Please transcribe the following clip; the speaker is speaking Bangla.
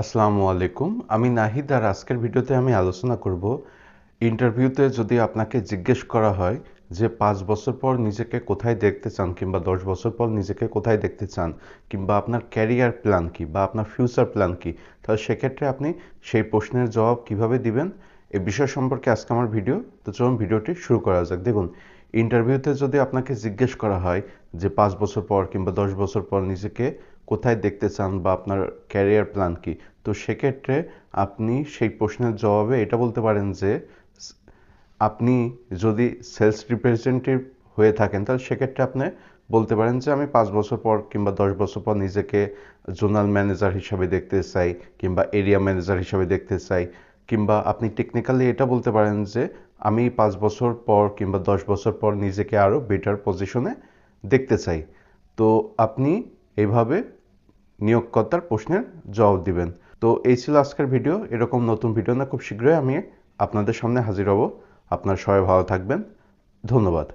আসসালামু আলাইকুম। আমি নাহিদ আর আজকের ভিডিওতে আমি আলোচনা করব ইন্টারভিউতে যদি আপনাকে জিজ্ঞেস করা হয় যে পাঁচ বছর পর নিজেকে কোথায় দেখতে চান কিংবা দশ বছর পর নিজেকে কোথায় দেখতে চান কিংবা আপনার ক্যারিয়ার প্ল্যান কি বা আপনার ফিউচার প্ল্যান কি তাহলে সেক্ষেত্রে আপনি সেই প্রশ্নের জবাব কীভাবে দিবেন এ বিষয় সম্পর্কে আজকে আমার ভিডিও। তো চলুন ভিডিওটি শুরু করা যাক। দেখুন ইন্টারভিউতে যদি আপনাকে জিজ্ঞেস করা হয় যে পাঁচ বছর পর কিংবা দশ বছর পর নিজেকে কোথায় দেখতে চান বা আপনার ক্যারিয়ার প্ল্যান কি, তো সেক্ষেত্রে আপনি সেই প্রশ্নের জবাবে এটা বলতে পারেন যে, আপনি যদি সেলস রিপ্রেজেন্টেটিভ হয়ে থাকেন, তাহলে সেক্ষেত্রে আপনি বলতে পারেন যে আমি পাঁচ বছর পর কিংবা দশ বছর পর নিজেকে জোনাল ম্যানেজার হিসাবে দেখতে চাই কিংবা এরিয়া ম্যানেজার হিসাবে দেখতে চাই। কিংবা আপনি টেকনিক্যালি এটা বলতে পারেন যে আমি পাঁচ বছর পর কিংবা দশ বছর পর নিজেকে আরও বেটার পজিশনে দেখতে চাই। তো আপনি এইভাবে নিয়োগকর্তার প্রশ্নের জবাব দিবেন। তো এই ছিল আজকের ভিডিও এরকম নতুন ভিডিও না, খুব শীঘ্রই আমি আপনাদের সামনে হাজির হব। আপনার সবাই ভালো থাকবেন। ধন্যবাদ।